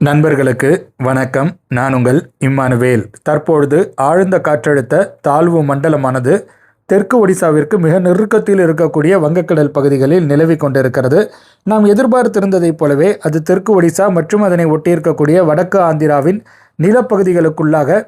நண்பர்களுக்கு வணக்கம். நான் உங்கள் இம்மானுவேல். தற்பொழுது ஆழ்ந்த காற்றழுத்த தாழ்வு மண்டலமானது தெற்கு ஒடிசாவிற்கு மிக நெருக்கத்தில் இருக்கக்கூடிய வங்கக்கடல் பகுதிகளில் நிலவி கொண்டிருக்கிறது. நாம் எதிர்பார்த்திருந்ததைப் போலவே அது தெற்கு ஒடிசா மற்றும் அதனை ஒட்டியிருக்கக்கூடிய வடக்கு ஆந்திராவின் நிலப்பகுதிகளுக்குள்ளாக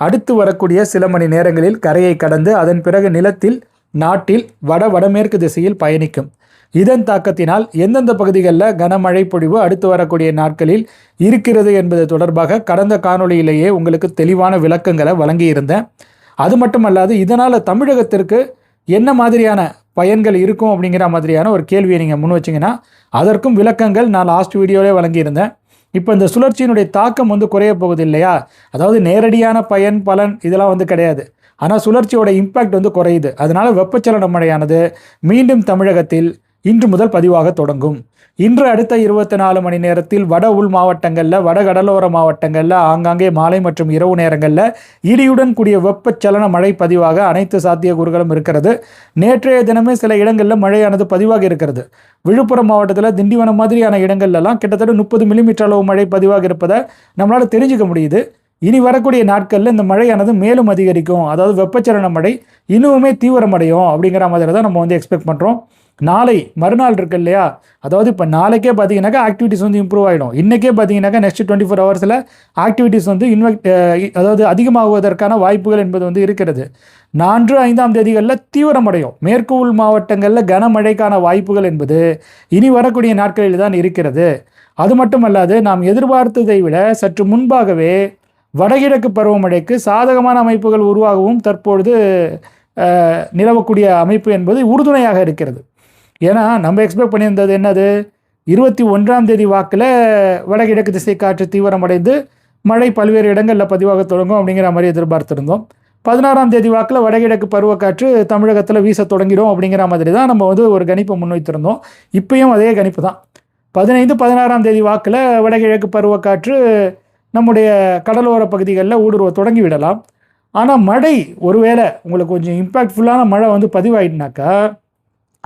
அடுத்து வரக்கூடிய சில மணி நேரங்களில் கரையை கடந்து அதன் பிறகு நிலத்தில் நாட்டில் வட வடமேற்கு திசையில் பயணிக்கும். இதன் தாக்கத்தினால் எந்தெந்த பகுதிகளில் கனமழை பொழிவு அடுத்து வரக்கூடிய நாட்களில் இருக்கிறது என்பது தொடர்பாக கடந்த காணொளியிலேயே உங்களுக்கு தெளிவான விளக்கங்களை வழங்கியிருந்தேன். அது மட்டுமல்லாது இதனால் தமிழகத்திற்கு என்ன மாதிரியான பயன்கள் இருக்கும் அப்படிங்கிற மாதிரியான ஒரு கேள்வியை நீங்கள் முன் வச்சிங்கன்னா அதற்கும் விளக்கங்கள் நான் லாஸ்ட் வீடியோவிலே வழங்கியிருந்தேன். இப்போ இந்த சுழற்சியினுடைய தாக்கம் வந்து குறைய போகுது இல்லையா? அதாவது நேரடியான பயன் பலன் இதெல்லாம் வந்து கிடையாது. ஆனால் சுழற்சியோட இம்பேக்ட் வந்து குறையுது. அதனால் வெப்பச்சலன மழையானது மீண்டும் தமிழகத்தில் இன்று முதல் பதிவாக தொடங்கும். இன்று அடுத்த இருபத்தி நாலு மணி நேரத்தில் வட உள் மாவட்டங்களில் வட கடலோர மாவட்டங்களில் ஆங்காங்கே மாலை மற்றும் இரவு நேரங்களில் இடியுடன் கூடிய வெப்பச்சலன மழை பதிவாக அனைத்து சாத்தியக்கூறுகளும் இருக்கிறது. நேற்றைய தினமே சில இடங்களில் மழையானது பதிவாக இருக்கிறது. விழுப்புரம் மாவட்டத்தில் திண்டிவனம் மாதிரியான இடங்கள்லாம் கிட்டத்தட்ட முப்பது மில்லிமீட்டர் அளவு மழை பதிவாக இருப்பதை நம்மளால் தெரிஞ்சுக்க முடியுது. இனி வரக்கூடிய நாட்களில் இந்த மழையானது மேலும் அதிகரிக்கும். அதாவது வெப்பச்சலன மழை இன்னுமே தீவிரமடையும் அப்படிங்கிற மாதிரி தான் நம்ம வந்து எக்ஸ்பெக்ட் பண்ணுறோம் நாளை மறுநாள் இருக்கு இல்லையா அதாவது இப்போ நாளைக்கே பார்த்தீங்கன்னாக்கா ஆக்டிவிட்டிஸ் வந்து இம்ப்ரூவ் ஆகிடும் இன்றைக்கே பார்த்தீங்கன்னாக்கா நெக்ஸ்ட் டுவெண்ட்டி ஃபோர் ஹவர்ஸில் ஆக்டிவிட்டிஸ் வந்து இன்வெக்ட் அதாவது அதிகமாகுவதற்கான வாய்ப்புகள் என்பது வந்து இருக்கிறது. நான்கு ஐந்தாம் தேதிகளில் தீவிரமடையும். மேற்கு உள் மாவட்டங்களில் கனமழைக்கான வாய்ப்புகள் என்பது இனி வரக்கூடிய நாட்களில் தான் இருக்கிறது. அது மட்டுமல்லாது நாம் எதிர்பார்த்ததை விட சற்று முன்பாகவே வடகிழக்கு பருவமழைக்கு சாதகமான அமைப்புகள் உருவாகவும் தற்பொழுது நிலவக்கூடிய அமைப்பு என்பது உறுதுணையாக இருக்கிறது. ஏன்னா நம்ம எக்ஸ்பெக்ட் பண்ணியிருந்தது என்னது? இருபத்தி ஒன்றாம் தேதி வாக்கில் வடகிழக்கு திசை காற்று தீவிரமடைந்து மழை பல்வேறு இடங்களில் பதிவாக தொடங்கும் அப்படிங்கிற மாதிரி எதிர்பார்த்துருந்தோம். பதினாறாம் தேதி வாக்கில் வடகிழக்கு பருவக்காற்று தமிழகத்தில் வீச தொடங்கிடும் அப்படிங்கிற மாதிரி தான் நம்ம வந்து ஒரு கணிப்பை முன்வைத்திருந்தோம். இப்பயும் அதே கணிப்பு தான். பதினைந்து பதினாறாம் தேதி வாக்கில் வடகிழக்கு பருவக்காற்று நம்முடைய கடலோர பகுதிகளில் ஊடுருவ தொடங்கி விடலாம் ஆனால் மழை ஒருவேளை உங்களுக்கு கொஞ்சம் இம்பேக்ட்ஃபுல்லான மழை வந்து பதிவாயிட்டுனாக்கா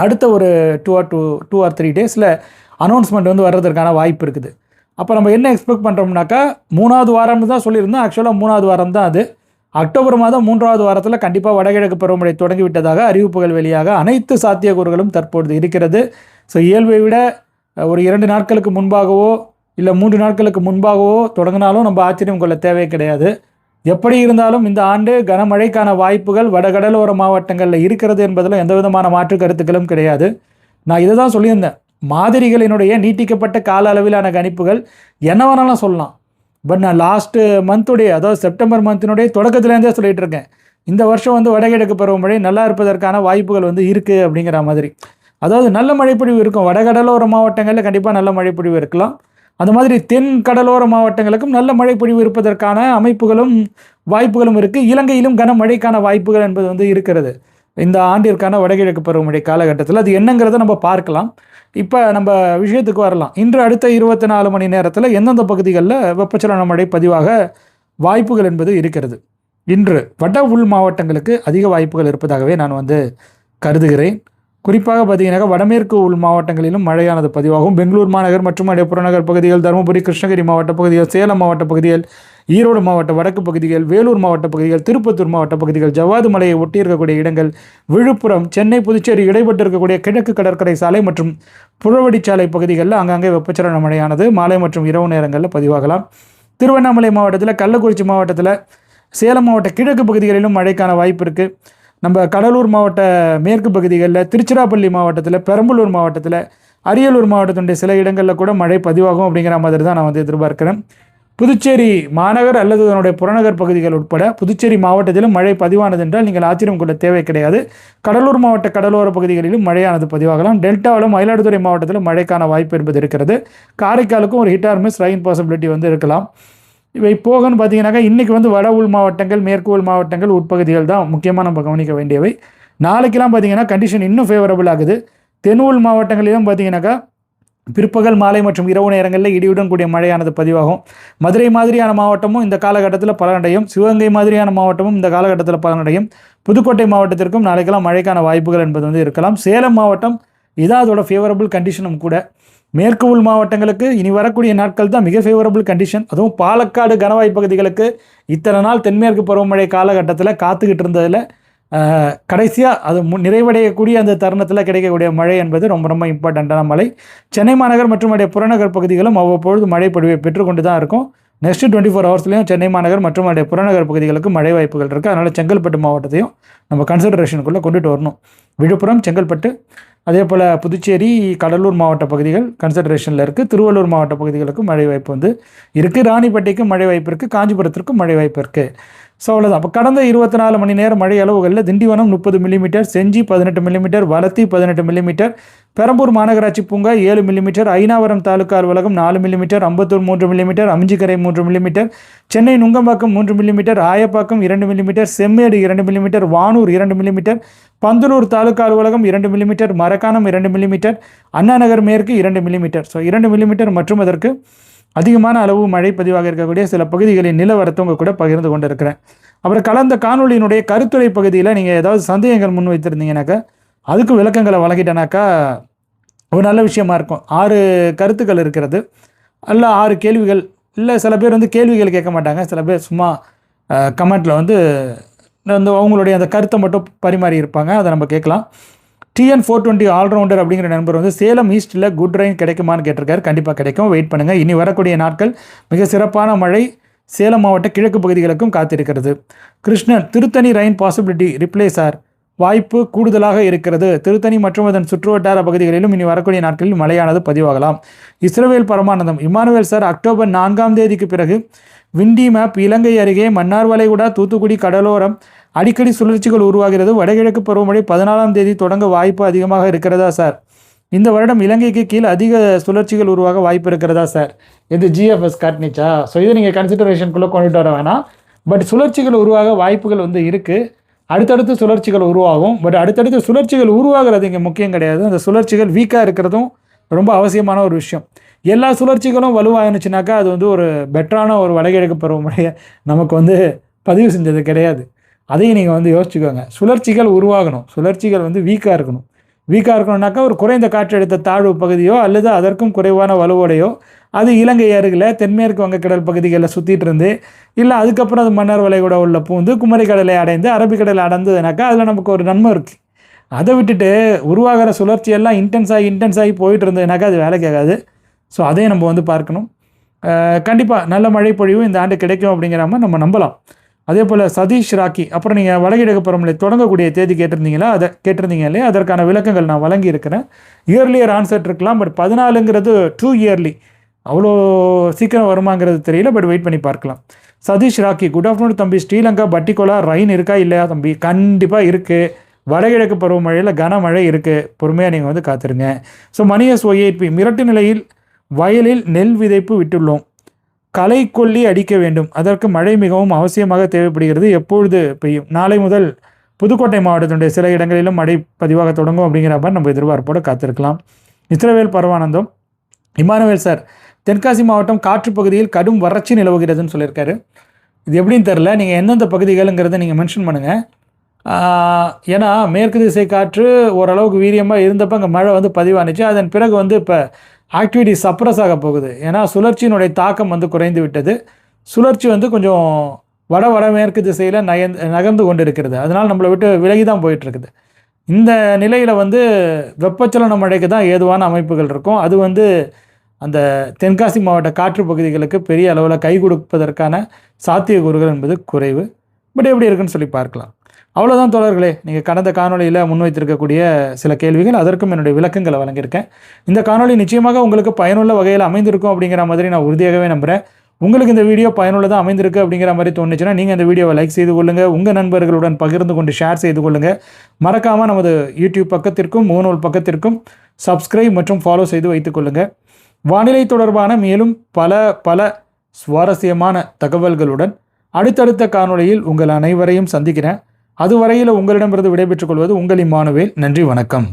அடுத்த ஒரு two or two two or three டேஸில் அனௌன்ஸ்மெண்ட் வந்து வர்றதுக்கான வாய்ப்பு இருக்குது. அப்போ நம்ம என்ன எக்ஸ்பெக்ட் பண்ணுறோம்னாக்கா மூணாவது வாரம்னு தான் சொல்லியிருந்தோம். ஆக்சுவலாக மூணாவது வாரம் தான் அது. அக்டோபர் மாதம் மூன்றாவது வாரத்தில் கண்டிப்பாக வடகிழக்கு பருவமழை தொடங்கி விட்டதாக அறிவிப்புகள் வெளியாக அனைத்து சாத்தியக்கூறுகளும் தற்பொழுது இருக்கிறது. ஸோ இயல்பை விட ஒரு இரண்டு நாட்களுக்கு முன்பாகவோ இல்லை மூன்று நாட்களுக்கு முன்பாகவோ தொடங்கினாலும் நம்ம ஆச்சரியம் கொள்ள தேவை கிடையாது. எப்படி இருந்தாலும் இந்த ஆண்டு கனமழைக்கான வாய்ப்புகள் வடகடலோர மாவட்டங்களில் இருக்கிறது என்பதில் எந்த விதமான மாற்று கருத்துக்களும் கிடையாது. நான் இதை தான் சொல்லியிருந்தேன். மாதிரிகளினுடைய நீட்டிக்கப்பட்ட கால அளவிலான கணிப்புகள் என்ன வேணாலும் சொல்லலாம். பட் நான் லாஸ்ட்டு மந்த்துடைய அதாவது செப்டம்பர் மந்தினுடைய தொடக்கத்துலேருந்தே சொல்லிகிட்டு இருக்கேன். இந்த வருஷம் வந்து வடகிழக்கு பருவமழை நல்லா இருப்பதற்கான வாய்ப்புகள் வந்து இருக்குது அப்படிங்கிற மாதிரி. அதாவது நல்ல மழைப்பொழிவு இருக்கும். வடகடலோர மாவட்டங்களில் கண்டிப்பாக நல்ல மழைப்பொழிவு இருக்கலாம். அந்த மாதிரி தென் கடலோர மாவட்டங்களுக்கும் நல்ல மழை பொழிவு இருப்பதற்கான அமைப்புகளும் வாய்ப்புகளும் இருக்குது இலங்கையிலும் கனமழைக்கான வாய்ப்புகள் என்பது வந்து இருக்கிறது. இந்த ஆண்டிற்கான வடகிழக்கு பருவமழை காலகட்டத்தில் அது என்னங்கிறத நம்ம பார்க்கலாம். இப்போ நம்ம விஷயத்துக்கு வரலாம். இன்று அடுத்த இருபத்தி நாலு மணி நேரத்தில் எந்தெந்த பகுதிகளில் வெப்பச்சலன மழை பதிவாக வாய்ப்புகள் என்பது இருக்கிறது. இன்று வட உள் மாவட்டங்களுக்கு அதிக வாய்ப்புகள் இருப்பதாகவே நான் வந்து கருதுகிறேன். குறிப்பாக பார்த்தீங்கன்னாக்கா வடமேற்கு உள் மாவட்டங்களிலும் மழையானது பதிவாகும். பெங்களூர் மாநகர் மற்றும் அடைய புறநகர் பகுதிகள் தருமபுரி கிருஷ்ணகிரி மாவட்ட பகுதிகள் சேலம் மாவட்ட பகுதிகள் ஈரோடு மாவட்ட வடக்கு பகுதிகள் வேலூர் மாவட்ட பகுதிகள் திருப்பத்தூர் மாவட்ட பகுதிகள் ஜவ்வாது மலையை ஒட்டி இருக்கக்கூடிய இடங்கள் விழுப்புரம் சென்னை புதுச்சேரி இடைப்பட்டு இருக்கக்கூடிய கிழக்கு கடற்கரை சாலை மற்றும் புழவடிச்சாலை பகுதிகளில் அங்கங்கே வெப்பச்சலன மழையானது மாலை மற்றும் இரவு நேரங்களில் பதிவாகலாம். திருவண்ணாமலை மாவட்டத்தில் கள்ளக்குறிச்சி மாவட்டத்தில் சேலம் மாவட்ட கிழக்கு பகுதிகளிலும் மழைக்கான வாய்ப்பு இருக்குது நம்ம கடலூர் மாவட்ட மேற்கு பகுதிகளில் திருச்சிராப்பள்ளி மாவட்டத்தில் பெரம்பலூர் மாவட்டத்தில் அரியலூர் மாவட்டத்தினுடைய சில இடங்களில் கூட மழை பதிவாகும் அப்படிங்கிற மாதிரி தான் நான் வந்து எதிர்பார்க்கிறேன். புதுச்சேரி மாநகர் அல்லது அதனுடைய புறநகர் பகுதிகள் உட்பட புதுச்சேரி மாவட்டத்திலும் மழை பதிவானது என்றால் நீங்கள் ஆச்சரியம் கொள்ள தேவை கிடையாது. கடலூர் மாவட்ட கடலோர பகுதிகளிலும் மழையானது பதிவாகலாம். டெல்டாவிலும் மயிலாடுதுறை மாவட்டத்திலும் மழைக்கான வாய்ப்பு என்பது இருக்கிறது. காரைக்காலுக்கும் ஒரு hit or miss rain possibility வந்து இருக்கலாம். இவை போகன்னு பார்த்தீங்கன்னாக்கா இன்றைக்கி வந்து வட உள் மாவட்டங்கள் மேற்கு உள் மாவட்டங்கள் உட்பகுதிகள் தான் முக்கியமாக நம்ம கவனிக்க வேண்டியவை. நாளைக்கெல்லாம் பார்த்தீங்கன்னா கண்டிஷன் இன்னும் ஃபேவரபிள் ஆகுது. தென் உள் மாவட்டங்களிலும் பார்த்தீங்கன்னாக்கா பிற்பகல் மாலை மற்றும் இரவு நேரங்களில் இடியுடன் கூடிய மழையானது பதிவாகும். மதுரை மாதிரியான மாவட்டமும் இந்த காலகட்டத்தில் பலனடையும். சிவகங்கை மாதிரியான மாவட்டமும் இந்த காலகட்டத்தில் பலனடையும். புதுக்கோட்டை மாவட்டத்திற்கும் நாளைக்கெல்லாம் மழைக்கான வாய்ப்புகள் என்பது வந்து இருக்கலாம். சேலம் மாவட்டம் இதான் அதோட ஃபேவரபிள் கண்டிஷனும் கூட மேற்கு உள் மாவட்டங்களுக்கு இனி வரக்கூடிய நாட்கள் தான் மிக ஃபேவரபிள் கண்டிஷன் அதுவும் பாலக்காடு கனவாய் பகுதிகளுக்கு இத்தனை நாள் தென்மேற்கு பருவமழை காலகட்டத்தில் காத்துக்கிட்டு இருந்ததில் கடைசியாக அது மு நிறைவடையக்கூடிய அந்த தருணத்தில் கிடைக்கக்கூடிய மழை என்பது ரொம்ப ரொம்ப இம்பார்ட்டண்ட்டான மழை. சென்னை மாநகர் மற்றும் அடைய புறநகர் பகுதிகளும் அவ்வப்பொழுது மழை பொழிவை பெற்றுக்கொண்டு தான் இருக்கும். நெக்ஸ்ட் டுவெண்ட்டி ஃபோர் ஹவர்ஸ்லையும் சென்னை மாநகர் மற்றும் அடைய புறநகர் பகுதிகளுக்கு மழை வாய்ப்புகள் இருக்குது அதனால் செங்கல்பட்டு மாவட்டத்தையும் நம்ம கன்சிடரேஷனுக்குள்ளே கொண்டுட்டு வரணும். விழுப்புரம் செங்கல்பட்டு அதே போல் புதுச்சேரி கடலூர் மாவட்ட பகுதிகள் கன்சிடரேஷனில் இருக்குது திருவள்ளூர் மாவட்ட பகுதிகளுக்கும் மழை வாய்ப்பு வந்து இருக்குது ராணிப்பேட்டைக்கும் மழை வாய்ப்பு இருக்குது காஞ்சிபுரத்திற்கும் மழை வாய்ப்பு இருக்குது ஸோ அவ்வளோதான் அப்போ கடந்த இருபத்தி நாலு மணி நேரம் மழை அளவுகளில் திண்டிவனம் முப்பது மில்லிமீட்டர் செஞ்சி பதினெட்டு மில்லிமீட்டர் வலத்தி பதினெட்டு மில்லிமீட்டர் பெரம்பூர் மாநகராட்சி பூங்கா ஏழு மில்லிமீட்டர் ஐநாவரம் தாலுக்கா அலுவலகம் நாலு மில்லிமீட்டர் அம்பத்தூர் மூன்று மில்லிமீட்டர் அமிஞ்சிக்கரை மூன்று மில்லிமீட்டர் சென்னை நுங்கம்பாக்கம் மூன்று மில்லிமீட்டர் ஆயப்பாக்கம் இரண்டு மில்லிமீட்டர் செம்மேடு இரண்டு மில்லிமீட்டர் வானூர் இரண்டு மில்லிமீட்டர் பந்தலூர் தாலுக்கா அலுவலகம் இரண்டு மில்லிமீட்டர் மரக்காணம் இரண்டு மில்லிமீட்டர் அண்ணாநகர் மேற்கு இரண்டு மில்லிமீட்டர் ஸோ இரண்டு மில்லிமீட்டர் மற்றும் அதற்கு அதிகமான அளவு மழை பதிவாக இருக்கக்கூடிய சில பகுதிகளின் நிலவரத்தை உங்கள் கூட பகிர்ந்து கொண்டு இருக்கிறேன் அப்புறம் கலந்த காணொலியினுடைய கருத்துரை பகுதியில் நீங்கள் ஏதாவது சந்தேகங்கள் முன் வைத்திருந்தீங்கன்னாக்கா அதுக்கு விளக்கங்களை வழங்கிட்டேனாக்கா ஒரு நல்ல விஷயமா இருக்கும். ஆறு கருத்துக்கள் இருக்கிறது. அல்ல ஆறு கேள்விகள். இல்லை சில பேர் வந்து கேள்விகள் கேட்க மாட்டாங்க. சில பேர் சும்மா கமெண்ட்டில் வந்து அந்த அவங்களுடைய அந்த கருத்தை மட்டும் பரிமாறி இருப்பாங்க அதை நம்ம கேட்கலாம். டிஎன் ஃபோர் டுவெண்ட்டி ஆல்ரவுண்டர் அப்படிங்கிற நண்பர் வந்து சேலம் ஈஸ்ட்டில் குட் ரெயின் கிடைக்குமான்னு கேட்டிருக்காரு. கண்டிப்பாக கிடைக்கும். வெயிட் பண்ணுங்கள் இனி வரக்கூடிய நாட்கள் மிக சிறப்பான மழை சேலம் மாவட்ட கிழக்கு பகுதிகளுக்கும் காத்திருக்கிறது. Krishnan Tiruttani rain possibility reply sir. வாய்ப்பு கூடுதலாக இருக்கிறது. திருத்தணி மற்றும் அதன் சுற்றுவட்டார பகுதிகளிலும் இனி வரக்கூடிய நாட்களில் மழையானது பதிவாகலாம். இஸ்ரவேல் பரமானந்தம். இமானுவேல் சார் அக்டோபர் நான்காம் தேதிக்கு பிறகு விண்டி மேப் இலங்கை அருகே மன்னார் வளைகுடா தூத்துக்குடி கடலோரம் அடிக்கடி சுழற்சிகள் உருவாகிறது. வடகிழக்கு பருவமழை பதினாலாம் தேதி தொடங்க வாய்ப்பு அதிகமாக இருக்கிறதா சார்? இந்த வருடம் இலங்கைக்கு கீழ் அதிக சுழற்சிகள் உருவாக வாய்ப்பு இருக்கிறதா சார்? இது ஜிஎஃப்எஸ் காட்டினிச்சா ஸோ இதை நீங்கள் கன்சிடரேஷனுக்குள்ளே கொண்டுட்டு வர வேணாம். பட் சுழற்சிகள் உருவாக வாய்ப்புகள் வந்து இருக்குது அடுத்தடுத்து சுழற்சிகள் உருவாகும். பட் அடுத்தடுத்து சுழற்சிகள் உருவாகிறது இங்கே முக்கியம் கிடையாது. அந்த சுழற்சிகள் வீக்காக இருக்கிறதும் ரொம்ப அவசியமான ஒரு விஷயம். எல்லா சுழற்சிகளும் வலுவாயிருந்துச்சுனாக்கா அது வந்து ஒரு பெட்டரான ஒரு வடகிழக்கு பருவமழையை நமக்கு வந்து பதிவு செஞ்சது கிடையாது. அதையும் நீங்கள் வந்து யோசிச்சுக்கோங்க. சுழற்சிகள் உருவாகணும். சுழற்சிகள் வந்து வீக்காக இருக்கணும். வீக்காக இருக்கணும்னாக்கா ஒரு குறைந்த காற்றழுத்த தாழ்வு பகுதியோ அல்லது அதற்கும் குறைவான வலுவோடையோ அது இலங்கை அருகில் தென்மேற்கு வங்கக்கடல் பகுதிகளில் சுற்றிட்டு இருந்து இல்லை அதுக்கப்புறம் அது மன்னர் வளைகுடா உள்ள பூந்து குமரிக்கடலை அடைந்து அரபிக்கடலை அடைந்ததுனாக்கா அதில் நமக்கு ஒரு நன்மை இருக்குது அதை விட்டுட்டு உருவாகிற சுழற்சியெல்லாம் இன்டென்ஸ் ஆகி இன்டென்ஸ் ஆகி போயிட்டு இருந்ததுனாக்கா அது வேலை கேட்காது ஸோ அதையும் நம்ம வந்து பார்க்கணும். கண்டிப்பாக நல்ல மழை பொழிவு இந்த ஆண்டு கிடைக்கும் அப்படிங்கிறாம நம்ம நம்பலாம். அதே போல் சதீஷ் ராக்கி அப்புறம் நீங்கள் வடகிழக்கு பருவமழை தொடங்கக்கூடிய தேதி கேட்டிருந்தீங்களா? அதை கேட்டிருந்தீங்க இல்லையா? அதற்கான விளக்கங்கள் நான் வழங்கியிருக்கிறேன். இயர்லியர் ஆன்சர் இருக்கலாம் பட் பதினாலுங்கிறது டூ இயர்லி அவ்வளோ சீக்கிரம் வருமாங்கிறது தெரியல பட் வெயிட் பண்ணி பார்க்கலாம். சதீஷ் ராக்கி குட் ஆஃப்டர்நூன் தம்பி. ஸ்ரீலங்கா பட்டிக்கோலா ரைன் இருக்கா இல்லையா தம்பி? கண்டிப்பாக இருக்குது வடகிழக்கு பருவமழையில் கனமழை இருக்குது பொறுமையாக நீங்கள் வந்து காத்துருங்க. ஸோ மணியஸ் ஒய் எயிட் பி மிரட்டு நிலையில் வயலில் நெல் விதைப்பு விட்டுள்ளோம். களை கொல்லி அடிக்க வேண்டும். அதற்கு மழை மிகவும் அவசியமாக தேவைப்படுகிறது. எப்பொழுது பெய்யும்? நாளை முதல் புதுக்கோட்டை மாவட்டத்தினுடைய சில இடங்களிலும் மழை பதிவாக தொடங்கும் அப்படிங்கிற மாதிரி நம்ம எதிர்பார்ப்போடு காத்திருக்கலாம். இஸ்ரவேல் பரவானந்தம். இமானுவேல் சார் தென்காசி மாவட்டம் காற்று பகுதியில் கடும் வறட்சி நிலவுகிறதுன்னு சொல்லியிருக்காரு. இது எப்படின்னு தெரில நீங்கள் எந்தெந்த பகுதிகளுங்கிறத நீங்கள் மென்ஷன் பண்ணுங்கள் ஏன்னா மேற்கு திசை காற்று ஓரளவுக்கு வீரியமாக இருந்தப்போ அங்கே மழை வந்து பதிவானுச்சு. அதன் பிறகு வந்து இப்போ ஆக்டிவிட்டி சப்ரஸ் ஆக போகுது. ஏன்னா சுழற்சியினுடைய தாக்கம் வந்து குறைந்து விட்டது. சுழற்சி வந்து கொஞ்சம் வட வடமேற்கு திசையில் நயந் நகர்ந்து கொண்டு இருக்கிறது அதனால் நம்மளை விட்டு விலகி தான் போயிட்டுருக்குது. இந்த நிலையில் வந்து வெப்பச்சலன மழைக்கு தான் ஏதுவான அமைப்புகள் இருக்கும். அது வந்து அந்த தென்காசி மாவட்ட காற்று பகுதிகளுக்கு பெரிய அளவில் கை கொடுப்பதற்கான சாத்தியக்கூறுகள் என்பது குறைவு. பட் எப்படி இருக்குன்னு சொல்லி பார்க்கலாம். அவ்வளோதான் தோழர்களே. நீங்கள் கடந்த காணொலியில் முன்வைத்திருக்கக்கூடிய சில கேள்விகள் அதற்கும் என்னுடைய விளக்கங்களை வழங்கியிருக்கேன். இந்த காணொலி நிச்சயமாக உங்களுக்கு பயனுள்ள வகையில் அமைந்திருக்கும் அப்படிங்கிற மாதிரி நான் உறுதியாகவே நம்புகிறேன் உங்களுக்கு இந்த வீடியோ பயனுள்ளதாக அமைந்திருக்கு அப்படிங்கிற மாதிரி தோணுச்சுன்னா நீங்கள் இந்த வீடியோவை லைக் செய்து கொள்ளுங்கள் உங்கள் நண்பர்களுடன் பகிர்ந்து கொண்டு ஷேர் செய்து கொள்ளுங்கள் மறக்காமல் நமது யூடியூப் பக்கத்திற்கும் முகநூல் பக்கத்திற்கும் சப்ஸ்கிரைப் மற்றும் ஃபாலோ செய்து வைத்துக்கொள்ளுங்கள் வானிலை தொடர்பான மேலும் பல பல சுவாரஸ்யமான தகவல்களுடன் அடுத்தடுத்த காணொலியில் உங்கள் அனைவரையும் சந்திக்கிறேன். அதுவரையில் உங்களிடமிருந்து விடைபெற்றுக் கொள்வது உங்கள் இம்மானுவேல். நன்றி வணக்கம்.